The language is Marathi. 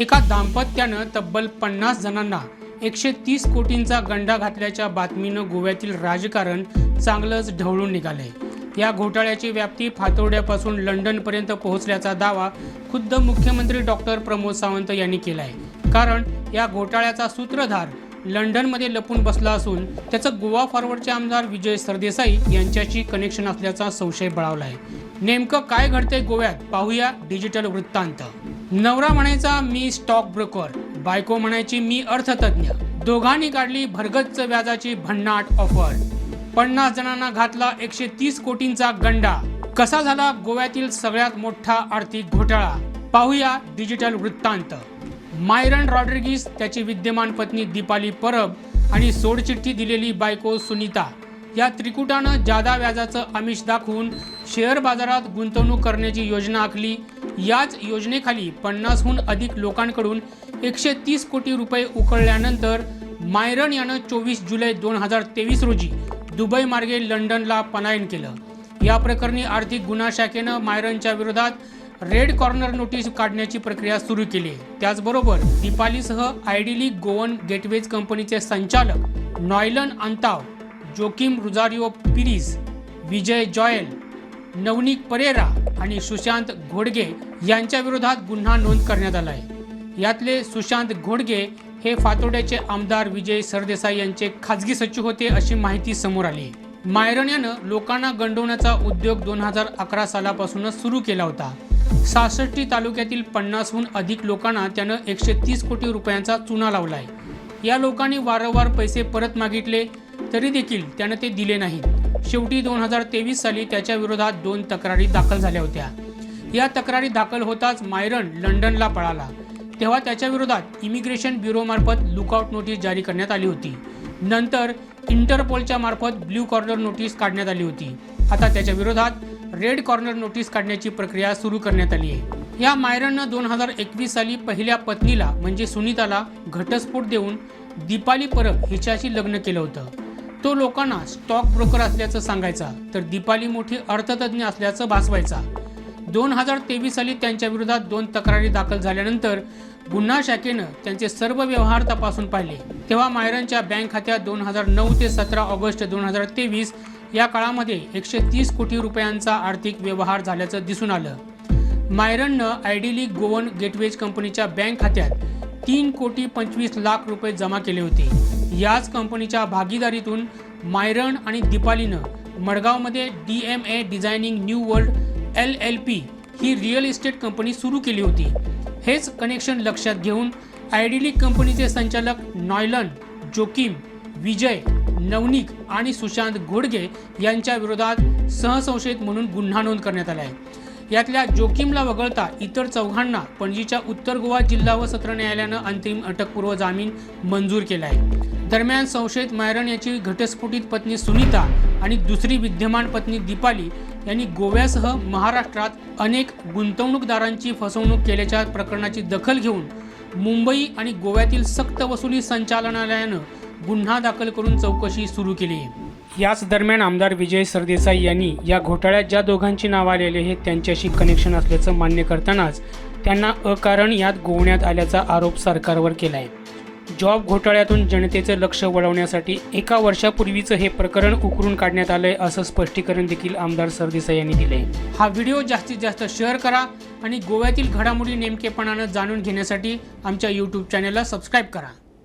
एका दाम्पत्यानं तब्बल पन्नास जणांना एकशे तीस कोटींचा गंडा घातल्याच्या बातमीनं गोव्यातील राजकारण चांगलंच ढवळून निघाले या घोटाळ्याची व्याप्ती फातोड्यापासून लंडनपर्यंत पोहोचल्याचा दावा खुद्द मुख्यमंत्री डॉक्टर प्रमोद सावंत यांनी केलाय. कारण या घोटाळ्याचा सूत्रधार लंडनमध्ये लपून बसला असून त्याचं गोवा फॉरवर्डचे आमदार विजय सरदेसाई यांच्याशी कनेक्शन असल्याचा संशय बळावला आहे नेमकं काय घडतंय गोव्यात पाहूया डिजिटल वृत्तांत. नवरा म्हणायचा मी स्टॉक ब्रोकर बायको म्हणायची मी अर्थतज्ञ. दोघांनी काढली भरगच्च व्याजाची भन्नाट ऑफर पन्नास जणांना घातला एकशे तीस कोटींचा गंडा. कसा झाला गोव्यातील सगळ्यात मोठा आर्थिक घोटाळा? पाहूया डिजिटल वृत्तांत. मायरन रॉड्रिगीस त्याची विद्यमान पत्नी दीपाली परब आणि सोडचिठ्ठी दिलेली बायको सुनीता. या त्रिकुटानं जादा व्याजाचं आमिष दाखवून शेअर बाजारात गुंतवणूक करण्याची योजना आखली. याच योजनेखाली पन्नासहून अधिक लोकांकडून एकशे तीस कोटी रुपये उकळल्यानंतर मायरन यानं चोवीस जुलै दोन हजार तेवीस रोजी दुबई मार्गे लंडनला पलायन केलं. या प्रकरणी आर्थिक गुन्हा शाखेनं मायरनच्या विरोधात रेड कॉर्नर नोटीस काढण्याची प्रक्रिया सुरू केली. त्याचबरोबर दीपालीसह आयडिली गोवन गेटवेज कंपनीचे संचालक नॉयलन अंताव जोकिम रुजारिओ पिरिस विजय जॉयल नवनीक परेरा आणि सुशांत घोडगे यांच्या विरोधात गुन्हा नोंद करण्यात आला आहे यातले सुशांत घोडगे हे फातोड्याचे आमदार विजय सरदेसाई यांचे खाजगी सचिव होते अशी माहिती समोर आली. मायरन यानं लोकांना गंडवण्याचा उद्योग दोन हजार अकरा सालापासूनच सुरू केला होता. सहासष्टी तालुक्यातील पन्नासहून अधिक लोकांना त्यानं एकशे तीस कोटी रुपयांचा चुना लावलाय. या लोकांनी वारंवार पैसे परत मागितले तरी देखील त्यानं ते दिले नाहीत. शेवटी दोन हजार तेवीस साली त्याच्या विरोधात दोन तक्रारी दाखल झाल्या होत्या. या तक्रारी दाखल होताच मायरन लंडनला पळाला. तेव्हा त्याच्या विरोधात इमिग्रेशन ब्युरोमार्फत लुकआउट नोटीस जारी करण्यात आली होती. नंतर इंटरपोलच्या मार्फत ब्ल्यू कॉर्नर नोटीस काढण्यात आली होती. आता त्याच्या विरोधात रेड कॉर्नर नोटीस काढण्याची प्रक्रिया सुरू करण्यात आली आहे. या मायरननं दोन हजार एकवीस साली पहिल्या पत्नीला म्हणजे सुनीताला घटस्फोट देऊन दीपाली परब हिच्याशी लग्न केलं होतं. तो लोकांना स्टॉक ब्रोकर असल्याचं सांगायचा तर दीपाली मोठी अर्थतज्ञ असल्याचं भासवायचा. दोन हजार तेवीस साली त्यांच्या विरोधात दोन तक्रारी दाखल झाल्यानंतर गुन्हा शाखेनं त्यांचे सर्व व्यवहार तपासून पाहिले. तेव्हा मायरनच्या बँक खात्यात दोन हजार नऊ ते सतरा ऑगस्ट दोन हजार तेवीस या काळामध्ये एकशे तीस कोटी रुपयांचा आर्थिक व्यवहार झाल्याचं दिसून आलं. मायरननं आयडिली गोवन गेटवेज कंपनीच्या बँक खात्यात तीन कोटी पंचवीस लाख रुपये जमा केले होते. याच कंपनीच्या भागीदारीतून मायरण आणि दीपालीनं मडगावमध्ये D M A designing new world L L P he real estate company सुरू केली होती. हेच कनेक्शन लक्षात घेऊन आयडिलिक कंपनीचे संचालक नॉयलन जोकिम विजय नवनिक आणि सुशांत घोडगे यांच्या विरोधात सहसंशयित म्हणून गुन्हा नोंद करण्यात आला आहे यातल्या जोखीमला वगळता इतर चौघांना पणजीच्या उत्तर गोवा जिल्हा व सत्र न्यायालयानं अंतिम अटकपूर्व जामीन मंजूर केला आहे. दरम्यान संशयित मायरन याची घटस्फोटित पत्नी सुनीता आणि दुसरी विद्यमान पत्नी दीपाली यांनी गोव्यासह महाराष्ट्रात अनेक गुंतवणूकदारांची फसवणूक केल्याच्या प्रकरणाची दखल घेऊन मुंबई आणि गोव्यातील सक्त वसुली संचालनालयानं गुन्हा दाखल करून चौकशी सुरू केली आहे. याच दरम्यान आमदार विजय सरदेसाई यांनी या घोटाळ्यात ज्या दोघांची नाव आलेले हे त्यांच्याशी कनेक्शन असल्याचं मान्य करतानाच त्यांना अकारण यात गोवण्यात आल्याचा आरोप सरकारवर केला आहे जॉब घोटाळ्यातून जनतेचं लक्ष वळवण्यासाठी एका वर्षापूर्वीचं हे प्रकरण उकरून काढण्यात आलंय असं स्पष्टीकरण देखील आमदार सरदेसाई यांनी दिले हा व्हिडिओ जास्तीत जास्त शेअर करा आणि गोव्यातील घडामोडी नेमकेपणानं जाणून घेण्यासाठी आमच्या यूट्यूब चॅनलला सबस्क्राईब करा.